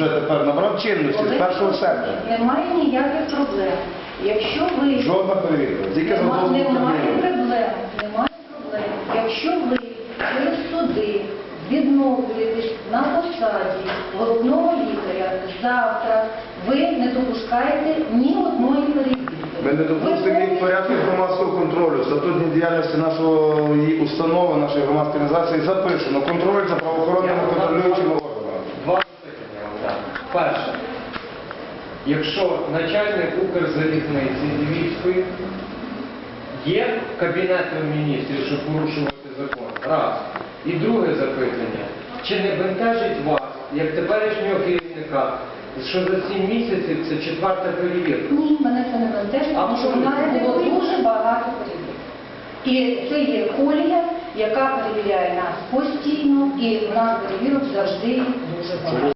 вже тепер набрав чинності з 1 серпня. Немає ніяких проблем. Якщо ви Жодна перевірка. Тільки за Нема- дозволом немає Кабміну. проблем, немає проблем. Якщо ви через суди відновлюєтесь на посаді головного лікаря, завтра ви не допускаєте ні одної перевірки. Ми не допустимо їх в порядку громадського контролю. В статутній діяльності нашої установи, нашої громадської організації записано контроль за Перше. Якщо начальник Укрзалізниці Львівської є кабінетом міністрів, щоб порушувати закон? Раз. І друге запитання. Чи не бентежить вас, як теперішнього керівника, що за сім місяців це четверта перевірка? Ні, мене це не бентежить, А тому що в нас було дуже багато перевірок. І це є колія, яка перевіряє нас постійно, і в нас перевірок завжди дуже багато.